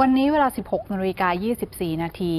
วันนี้เวลา 16นาฬิกา24 นาที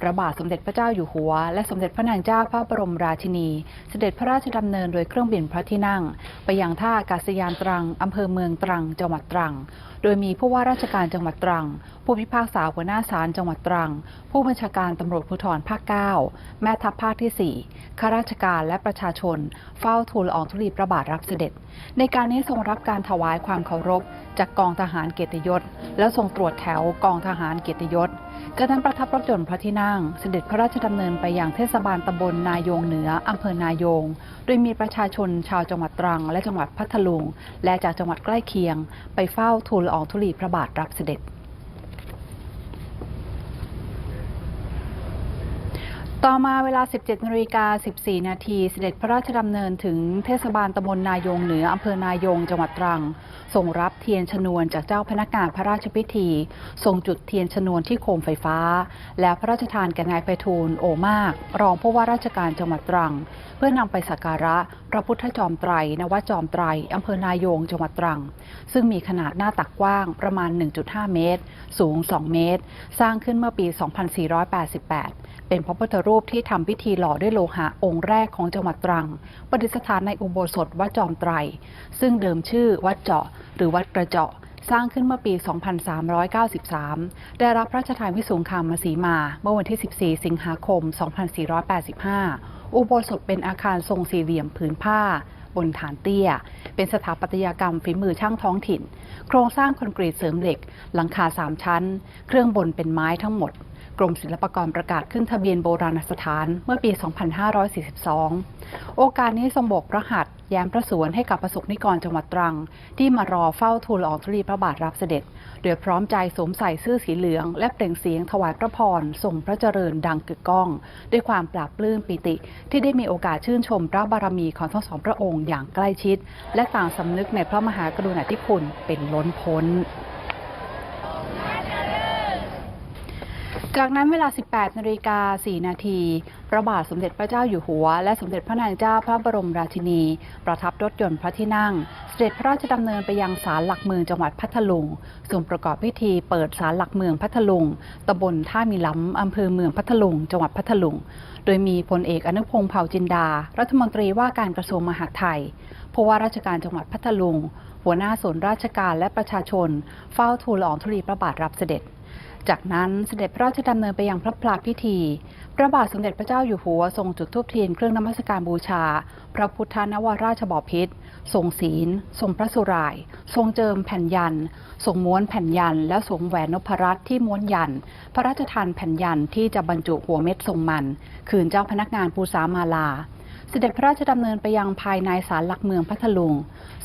พระบาทสมเด็จพระเจ้าอยู่หัว และสมเด็จพระนางเจ้าพระบรมราชินี เสด็จพระราชดำเนินโดยเครื่องบินพระที่นั่ง ไปยังท่าอากาศยานตรังอำเภอเมืองตรัง จังหวัดตรัง โดยมีผู้ว่าราชการจังหวัดตรัง ผู้พิพากษาหัวหน้าศาลจังหวัดตรัง ผู้บัญชาการตำรวจภูธรภาค 9 แม่ทัพภาคที่ 4 ข้าราชการและประชาชน เฝ้าทูลอองธุลีพระบาทรับเสด็จ ในการนี้ทรงรับการถวายความเคารพ จากกองทหารเกียรติยศ และทรงตรวจแถวกองทหารเกียรติยศ กากนั้นประทับรถยนต์พระที่นั่ง เสด็จพระราชดำเนินไปยังเทศบาลตำบลนายงเหนืออำเภอนายง โดยมีประชาชนชาวจังหวัดตรัง และจังหวัดพัทลุง และจากจังหวัดใกล้เคียง ไปเฝ้าทูลละอองธุลีพระบาทรับเสด็จ ต่อมาเวลา 17นาฬิกา14 นาทีเสด็จพระราชดำเนินถึงเทศบาลตำบลนายงเหนืออำเภอนายงจังหวัดตรัง ส่งรับเทียนชนวนจากเจ้าพนักงานพระราชพิธี ส่งจุดเทียนชนวนที่โคมไฟฟ้า แล้วพระราชทานแก่นายไพฑูรย์โอมาก รองผู้ว่าราชการจังหวัดตรัง เพื่อนำไปสักการะพระพุทธจอมไตรนวจอมไตรอำเภอนายงจังหวัดตรัง ซึ่งมีขนาดหน้าตักกว้างประมาณ 1.5 เมตร สูง 2 เมตร สร้างขึ้นเมื่อปี 2488 เป็นพระพุทธรูปที่ทำพิธีหล่อด้วยโลหะองค์แรกของจังหวัดตรัง ประดิษฐานในอุโบสถวัดจอมไตร ซึ่งเดิมชื่อวัดเจาะ หรือวัดกระเจาะ สร้างขึ้นเมื่อปี 2393 ได้รับพระราชทานวิสุงคามสีมา เมื่อวันที่ 14 สิงหาคม 2485 อุโบสถเป็นอาคารทรงสี่เหลี่ยมผืนผ้าบนฐานเตี้ย เป็นสถาปัตยกรรมฝีมือช่างท้องถิ่น โครงสร้างคอนกรีตเสริมเหล็ก หลังคาสามชั้น เครื่องบนเป็นไม้ทั้งหมด กรมศิลปากรประกาศขึ้นทะเบียนโบราณสถานเมื่อปี 2542 โอกาสนี้ทรงโบกพระหัตถ์แย้มพระสวนให้กับประสบนิกรจังหวัดตรัง ที่มารอเฝ้าทูลอองธุลีพระบาทรับเสด็จ โดยพร้อมใจสวมใส่เสื้อสีเหลือง และเปล่งเสียงถวายพระพรทรงพระเจริญดังกึกก้อง ด้วยความปราบปลื้มปิติ ที่ได้มีโอกาสชื่นชมพระบารมีของทั้งสองพระองค์อย่างใกล้ชิด และต่างสำนึกในพระมหากรุณาธิคุณเป็นล้นพ้น จากนั้นเวลา 18นาฬิกา4นาทีพระบาทสมเด็จพระเจ้าอยู่หัว และสมเด็จพระนางเจ้าพระบรมราชินี ประทับรถยนต์พระที่นั่ง เสด็จพระราชดำเนินไปยังศาลหลักเมืองจังหวัดพัทลุงทรงประกอบพิธีเปิดศาลหลักเมืองพัทลุงตำบลท่ามีล้ำอำเภอเมืองพัทลุง จังหวัดพัทลุง โดยมีพลเอกอนุพงษ์เผ่าจินดา รัฐมนตรีว่าการกระทรวงมหาดไทยผู้ว่าราชการจังหวัดพัทลุง หัวหน้าส่วนราชการและประชาชน เฝ้าทูลละอองธุลีพระบาทรับเสด็จ จากนั้นเสด็จพระราชดำเนินไปยังพระพลาพิธี พระบาทสมเด็จพระเจ้าอยู่หัวทรงจุดธูปเทียนเครื่องนมัสการบูชา พระพุทธนวราชบพิตรทรงศีล ทรงพระสุราย ทรงเจิมแผ่นยัน ทรงม้วนแผ่นยัน และสวมแหวนนพรัตน์ที่ม้วนยัน พระราชทานแผ่นยันที่จะบรรจุหัวเม็ดทรงมัน คืนเจ้าพนักงานภูษามาลา เสด็จพระราชดำเนินไปยังภายในศาลหลักเมืองพัทลุง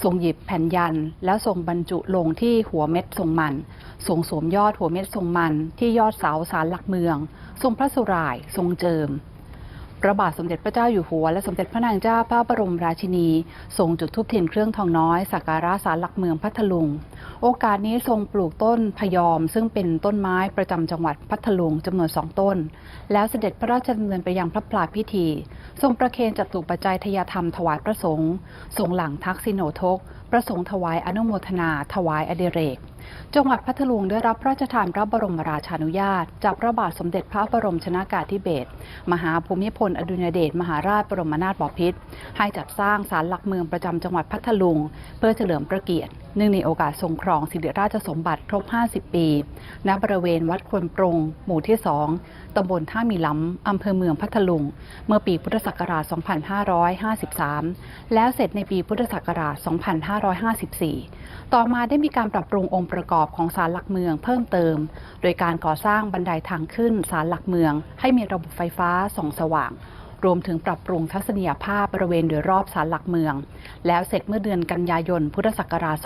ทรงหยิบแผ่นยัน แล้วทรงบรรจุลงที่หัวเม็ดทรงมันทรงสวมยอดหัวเม็ดทรงมันที่ยอดเสาศาลหลักเมือง ทรงพระสุราย ทรงเจิม ระบาทสมเด็จพระเจ้าอยู่หัว และสมเด็จพระนางเจ้าพระบรมราชินี ทรงจุดธูปเทียนเครื่องทองน้อยสักการะศาลหลักเมืองพัทลุง โอกาสนี้ทรงปลูกต้นพยอม ซึ่งเป็นต้นไม้ประจำจังหวัดพัทลุงจำนวนสองต้น แล้วเสด็จพระราชดำเนินไปยังพระพลาพิธี ทรงประเคนจัตุปัจจัยทยธรรมถวายพระสงฆ์ทรงหลังทักษิโนทก ประสงค์ถวายอนุโมทนา ถวายอเดเรก จังหวัดพัทลุงได้รับพระราชทานพระบรมราชานุญาต จากพระบาทสมเด็จพระบรมชนากาธิเบศรมหาภูมิพลอดุลยเดชมหาราชบรมนาถบพิตรให้จัดสร้างศาลหลักเมืองประจำจังหวัดพัทลุง เพื่อเฉลิมพระเกียรติเนื่องในโอกาสทรงครองสิริราชสมบัติครบ 50 ปี ณ บริเวณวัดควนปรง หมู่ที่ 2 ตำบลท่ามีล้ำ อำเภอเมืองพัทลุง เมื่อปีพุทธศักราช 2553 แล้วเสร็จในปีพุทธศักราช 2554 ต่อมาได้มีการปรับปรุงองค์ประกอบของศาลหลักเมืองเพิ่มเติม โดยการก่อสร้างบันไดทางขึ้นศาลหลักเมือง ให้มีระบบไฟฟ้าส่องสว่าง รวมถึงปรับปรุงทัศนียภาพบริเวณโดยรอบศาลหลักเมือง แล้วเสร็จเมื่อเดือนกันยายน พุทธศักราช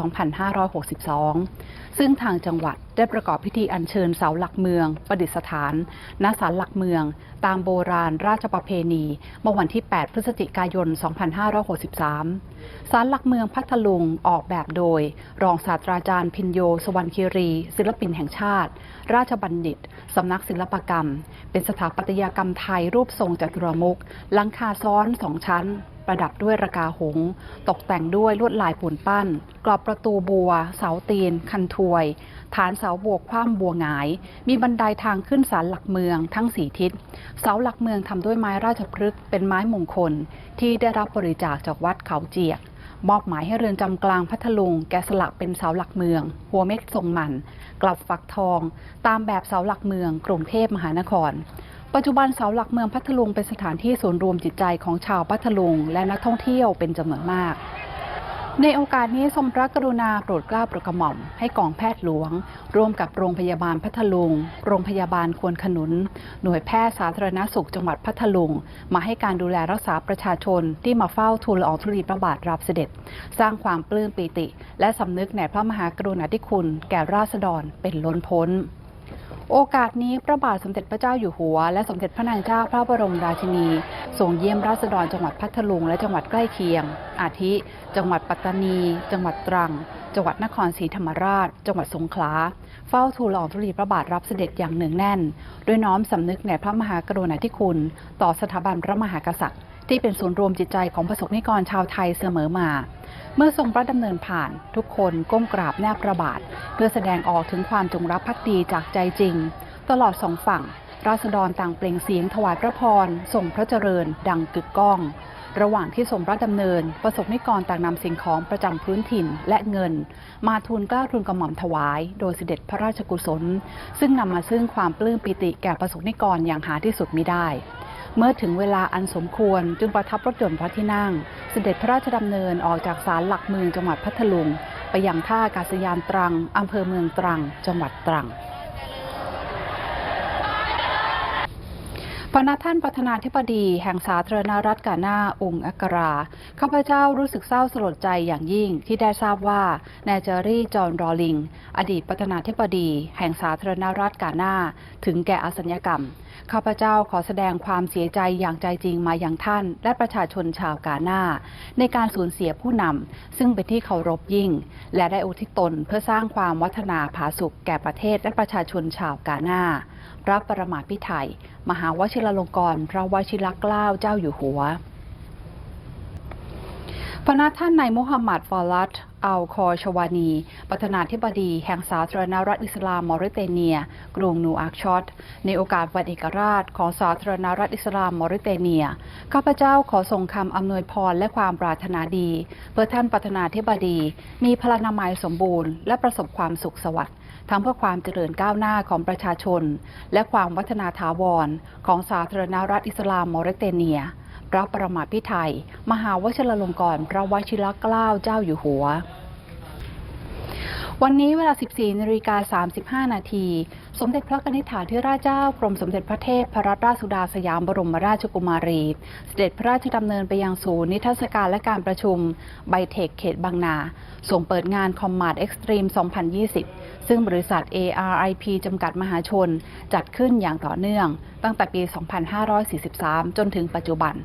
2562 ซึ่งทางจังหวัดได้ประกอบพิธีอัญเชิญเสาหลักเมือง ประดิษฐานณศาลหลักเมือง ตามโบราณราชประเพณี เมื่อวันที่ 8 พฤศจิกายน 2563 ศาลหลักเมืองพัทลุงออกแบบโดย รองศาสตราจารย์พินโย สวรรณคีรี ศิลปินแห่งชาติ ราชบัณฑิต สำนักศิลปกรรม เป็นสถาปัตยกรรมไทยรูปทรงจัตุรมุขหลังคาซ้อนสองชั้น ประดับด้วยระกาหง ตกแต่งด้วยลวดลายปูนปั้น กรอบประตูบัว เสาตีน คันถวย ฐานเสาบวกคว่ำบัวหงาย มีบันไดทางขึ้นศาลหลักเมืองทั้งสี่ทิศ เสาหลักเมืองทำด้วยไม้ราชพฤกษ์เป็นไม้มงคล ที่ได้รับบริจาคจากวัดเขาเจียกมอบหมายให้เรือนจำกลางพัทลุง แกะสลักเป็นเสาหลักเมือง หัวเม็ดทรงมัน กลับฝักทอง ตามแบบเสาหลักเมือง กรุงเทพมหานคร ปัจจุบันเสาหลักเมืองพัทลุงเป็นสถานที่ศูนย์รวมจิตใจของชาวพัทลุงและนักท่องเที่ยวเป็นจำนวนมาก ในโอกาสนี้ทรงพระกรุณาโปรดเกล้าโปรดกระหม่อมให้กองแพทย์หลวง ร่วมกับโรงพยาบาลพัทลุง โรงพยาบาลควนขนุน หน่วยแพทย์สาธารณสุขจังหวัดพัทลุง มาให้การดูแลรักษาประชาชนที่มาเฝ้าทูลละอองธุลีพระบาทรับเสด็จ สร้างความปลื้มปีติ และสำนึกในพระมหากรุณาธิคุณแก่ราษฎรเป็นล้นพ้น โอกาสนี้พระบาทสมเด็จพระเจ้าอยู่หัว และสมเด็จพระนางเจ้าพระบรมราชินีส่งเยี่ยมราษฎรจังหวัดพัทลุงและจังหวัดใกล้เคียง อาทิ จังหวัดปัตตานี จังหวัดตรัง จังหวัดนครศรีธรรมราช จังหวัดสงขลา เฝ้าทูลลอองธุลีพระบาทรับเสด็จอย่างเนืองแน่น ด้วยน้อมสำนึกในพระมหากรุณาธิคุณ ต่อสถาบันพระมหากษัตริย์ ที่เป็นศูนย์รวมจิตใจของประสบนิกรชาวไทยเสมอมา เมื่อทรงพระดำเนินผ่านทุกคนก้มกราบแนบพระบาท เพื่อแสดงออกถึงความจงรักภักดีจากใจจริง ตลอดสองฝั่ง ราษฎรต่างเปล่งเสียงถวายพระพรส่งพระเจริญ ดังกึกก้อง ระหว่างที่ทรงพระดำเนิน ประสบนิกรต่างนำสิ่งของประจำพื้นถิ่นและเงิน มาทูลกล้าทูลกระหม่อมถวาย โดยเสด็จพระราชกุศล ซึ่งนำมาซึ่งความปลื้มปิติแก่ประสบนิกรอย่างหาที่สุดมิได้ เมื่อถึงเวลาอันสมควรจึงประทับรถยนต์พระที่นั่ง เสด็จพระราชดำเนินออกจากศาลหลักเมืองจังหวัดพัทลุง ไปยังท่าอากาศยานตรังอำเภอเมืองตรัง จังหวัดตรัง พระนัท่านประธานาธิบดีแห่งสาธารณรัฐกาหน้าองค์อักรา ข้าพเจ้ารู้สึกเศร้าสลดใจอย่างยิ่งที่ได้ทราบว่านายเจอรี่จอห์นรอลิง อดีตประธานาธิบดี แห่งสาธารณรัฐกาหน้า ถึงแก่อสัญญกรรม ข้าพเจ้าขอแสดงความเสียใจอย่างใจจริงมาอย่างท่าน และประชาชนชาวกาหน้า ในการสูญเสียผู้นำซึ่งเป็นที่เคารพยิ่ง และได้อุทิศตนเพื่อสร้างความวัฒนาผาสุกแก่ประเทศและประชาชนชาวกาหน้า พระประมาพิไทยมหาวชิรลงกรณ์พระวชิรเกล้าเจ้าอยู่หัวพระนาท่านนายมุฮัมมัดฟาลัดอัลคอชวานี ประธานาธิบดีแห่งสาธารณรัฐอิสลามมอริเตเนีย กรุงนูอักชอต ในโอกาสวันเอกราชของสาธารณรัฐอิสลามมอริเตเนีย ข้าพเจ้าขอส่งคำอำนวยพรและความปรารถนาดี เพื่อท่านประธานาธิบดี มีพลานามัยสมบูรณ์และประสบความสุขสวัสดิ์ ทั้งเพื่อความเจริญก้าวหน้าของประชาชน และความวัฒนาถาวร ของสาธารณรัฐอิสลามมอริเตเนีย พระประมาพิไทย มหาวชิรลงกรณ์พระวชิรเกล้าเจ้าอยู่หัว วันนี้เวลา 14นาฬิกา35 นาที สมเด็จพระนิธิถาธิราชเจ้ากรมสมเด็จพระเทพพรัตนราชสุดาสยามบรมราชกุมารี เสด็จพระราชดำเนินไปยังศูนย์นิทรรศการและการประชุมไบเทคเขตบางนา ส่งเปิดงานคอมมาดเอ็กซ์ตรีม 2020 ซึ่งบริษัท ARIP จำกัดมหาชน จัดขึ้นอย่างต่อเนื่อง ตั้งแต่ปี 2543 จนถึงปัจจุบัน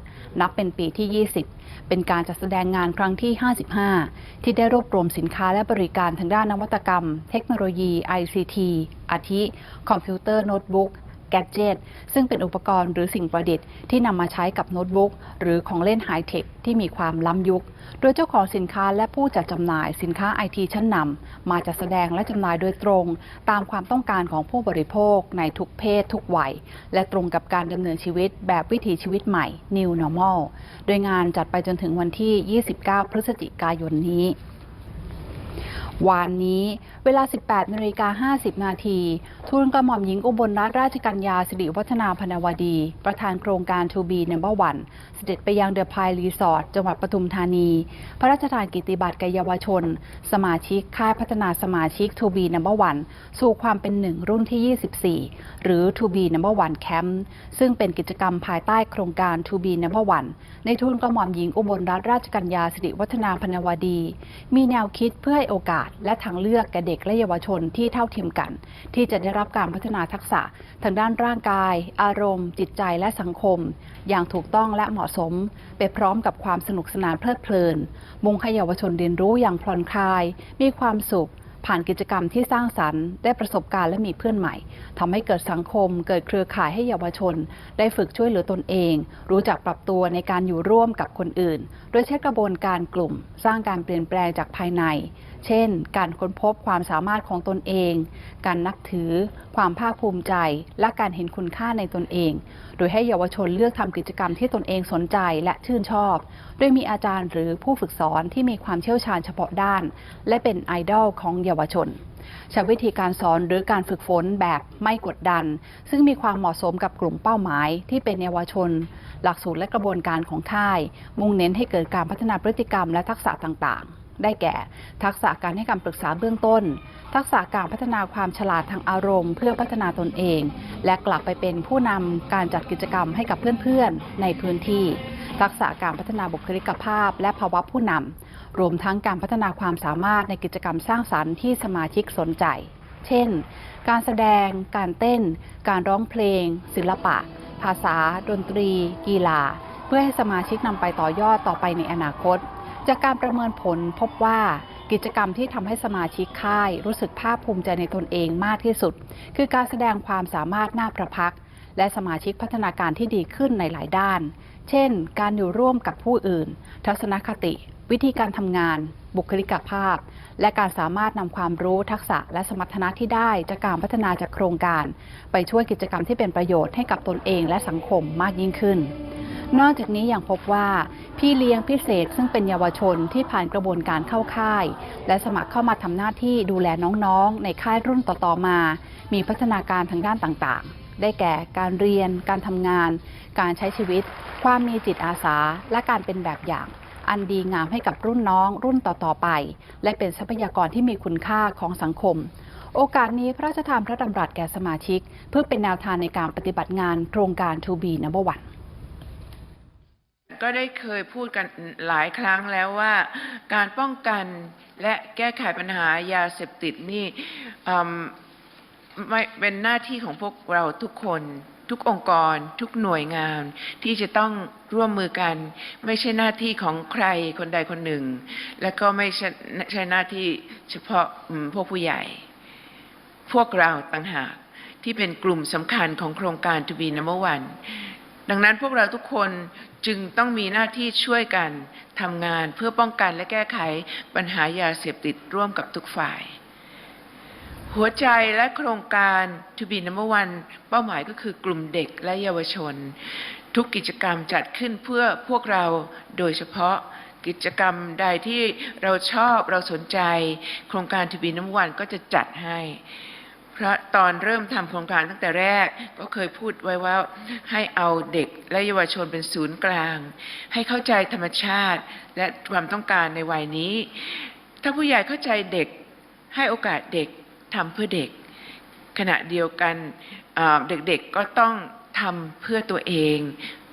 นับเป็นปีที่ 20 เป็นการจัดแสดงงานครั้งที่ 55 ที่ได้รวบรวมสินค้าและบริการทางด้านนวัตกรรม เทคโนโลยี ICT อาทิ คอมพิวเตอร์โน้ตบุ๊ก แกดเจตซึ่งเป็นอุปกรณ์หรือสิ่งประดิษฐ์ที่นำมาใช้กับโน้ตบุ๊กหรือของเล่นไฮเทคที่มีความล้ำยุค โดยเจ้าของสินค้าและผู้จัดจำหน่ายสินค้าไอทีชั้นนำมาจัดแสดงและจำหน่ายโดยตรง ตามความต้องการของผู้บริโภคในทุกเพศ ทุกวัย และตรงกับการดำเนินชีวิตแบบวิถีชีวิตใหม่ New Normal โดยงานจัดไปจนถึงวันที่ 29 พฤศจิกายนนี้ วานนี้เวลา 18นาฬิกา50 นาทีทูลกระหม่อมหญิงอุบลรัตนราชกัญญาสิริวัฒนาพนวดี ประธานโครงการ To Be Number One เสด็จไปยังเดอะพายรีสอร์ทจังหวัดปทุมธานี พระราชทานกิติบัตรแก่เยาวชน สมาชิกค่ายพัฒนาสมาชิก To Be Number One สู่ความเป็นหนึ่งรุ่นที่ 24 หรือ To Be Number One Camp ซึ่งเป็นกิจกรรมภายใต้โครงการ To Be Number One ในทุนกระหม่อมหญิงอุบลรัตนราชกัญญาสิริวัฒนาพนวดี มีแนวคิดเพื่อให้โอกาสและทางเลือกแก่เด็กและเยาวชนที่เท่าเทียมกัน ที่จะได้รับการพัฒนาทักษะ ทางด้านร่างกาย อารมณ์ จิตใจและสังคม อย่างถูกต้องและเหมาะสม ไปพร้อมกับความสนุกสนานเพลิดเพลิน มุ่งให้เยาวชนเรียนรู้อย่างผ่อนคลาย มีความสุขผ่านกิจกรรมที่สร้างสรรค์ ได้ประสบการณ์และมีเพื่อนใหม่ทำให้เกิดสังคม เกิดเครือข่ายให้เยาวชน ได้ฝึกช่วยเหลือตนเอง รู้จักปรับตัวในการอยู่ร่วมกับคนอื่น โดยใช้กระบวนการกลุ่ม สร้างการเปลี่ยนแปลงจากภายใน เช่น การค้นพบความสามารถของตนเอง การนับถือ ความภาคภูมิใจ และการเห็นคุณค่าในตนเอง โดยให้เยาวชนเลือกทำกิจกรรมที่ตนเองสนใจและชื่นชอบ โดยมีอาจารย์หรือผู้ฝึกสอนที่มีความเชี่ยวชาญเฉพาะด้าน และเป็นไอดอลของเยาวชนใช้วิธีการสอนหรือการฝึกฝนแบบไม่กดดัน ซึ่งมีความเหมาะสมกับกลุ่มเป้าหมายที่เป็นเยาวชน หลักสูตรและกระบวนการของค่าย มุ่งเน้นให้เกิดการพัฒนาพฤติกรรมและทักษะต่างๆ ได้แก่ ทักษะการให้คำปรึกษาเบื้องต้น ทักษะการพัฒนาความฉลาดทางอารมณ์ เพื่อพัฒนาตนเอง และกลับไปเป็นผู้นำการจัดกิจกรรมให้กับเพื่อนๆ ในพื้นที่ ทักษะการพัฒนาบุคลิกภาพ และภาวะผู้นำรวมทั้งการพัฒนาความสามารถในกิจกรรมสร้างสรรค์ที่สมาชิกสนใจ เช่น การแสดง การเต้น การร้องเพลง ศิลปะ ภาษา ดนตรี กีฬา เพื่อให้สมาชิกนำไปต่อยอดต่อไปในอนาคต จากการประเมินผลพบว่ากิจกรรมที่ทำให้สมาชิกค่ายรู้สึกภาคภูมิใจในตนเองมากที่สุด คือการแสดงความสามารถหน้าประพัก และสมาชิกพัฒนาการที่ดีขึ้นในหลายด้าน เช่น การอยู่ร่วมกับผู้อื่น ทัศนคติ วิธีการทำงาน บุคลิกภาพ และการสามารถนำความรู้ทักษะและสมรรถนะที่ได้จากการพัฒนาจากโครงการ ไปช่วยกิจกรรมที่เป็นประโยชน์ให้กับตนเองและสังคมมากยิ่งขึ้น นอกจากนี้ยังพบว่าพี่เลี้ยงพิเศษซึ่งเป็นเยาวชนที่ผ่านกระบวนการเข้าค่าย และสมัครเข้ามาทำหน้าที่ดูแลน้องๆ ในค่ายรุ่นต่อๆมา มีพัฒนาการทางด้านต่างๆ ได้แก่การเรียน การทำงาน การใช้ชีวิต ความมีจิตอาสา และการเป็นแบบอย่างอันดีงามให้กับรุ่นน้องรุ่นต่อ ๆ ไป และเป็นทรัพยากรที่มีคุณค่าของสังคม โอกาสนี้พระราชทานพระดำรัสแก่สมาชิก เพื่อเป็นแนวทางในการปฏิบัติงานโครงการ To be number one ก็ได้เคยพูดกันหลายครั้งแล้วว่า การป้องกันและแก้ไขปัญหายาเสพติดนี่ไม่เป็นหน้าที่ของพวกเราทุกคนทุกองค์กรทุกหน่วยงาน ที่จะต้องร่วมมือกัน ไม่ใช่หน้าที่ของใครคนใดคนหนึ่ง และก็ไม่ใช่ใชหน้าที่เฉพาะพวกผู้ใหญ่ พวกเราต่างหากที่เป็นกลุ่มสำคัญของโครงการ To be number one ดังนั้นพวกเราทุกคนจึงต้องมีหน้าที่ช่วยกันทำงานเพื่อป้องกันและแก้ไขปัญหายาเสพติดร่วมกับทุกฝ่าย หัวใจและโครงการ To be number one เป้าหมายก็คือกลุ่มเด็กและเยาวชน ทุกกิจกรรมจัดขึ้นเพื่อพวกเราโดยเฉพาะกิจกรรมใดที่เราชอบเราสนใจ โครงการ To be number one ก็จะจัดให้ พราะตอนเริ่มทำโครงการตั้งแต่แรกก็เคยพูดไว้ว่าให้เอาเด็กและเยาวชนเป็นศูนย์กลาง ให้เข้าใจธรรมชาติและความต้องการในวัยนี้ ถ้าผู้ใหญ่เข้าใจเด็กให้โอกาสเด็กทำเพื่อเด็ก ขณะเดียวกันเด็กๆก็ต้องทำเพื่อตัวเอง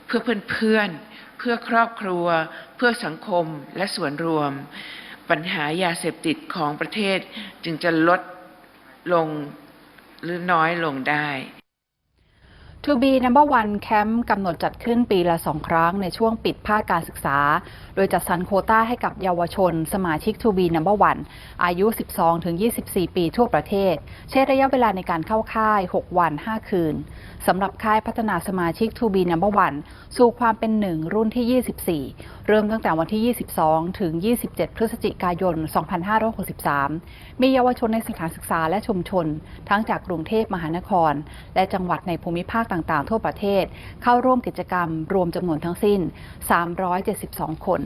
เพื่อเพื่อนๆเพื่อครอบครัว เพื่อสังคมและส่วนรวม ปัญหายาเสพติดของประเทศจึงจะลดลง หรือน้อยลงได้ To be number one camp กำหนดจัดขึ้นปีละสองครั้งในช่วงปิดภาคการศึกษา โดยจัดสรรโคต้าให้กับเยาวชน สมาชิก To be number one อายุ 12-24 ปีทั่วประเทศ ใช้ระยะเวลาในการเข้าค่าย 6 วัน 5 คืนสำหรับค่ายพัฒนาสมาชิก To be number one สู่ความเป็นหนึ่งรุ่นที่ 24 เริ่มตั้งแต่วันที่ 22 ถึง 27 พฤศจิกายน 2563 มีเยาวชนในสถานศึกษาและชุมชน ทั้งจากกรุงเทพมหานคร และจังหวัดในภูมิภาคต่างๆ ทั่วประเทศ เข้าร่วมกิจกรรมรวมจำนวนทั้งสิ้น 372 คน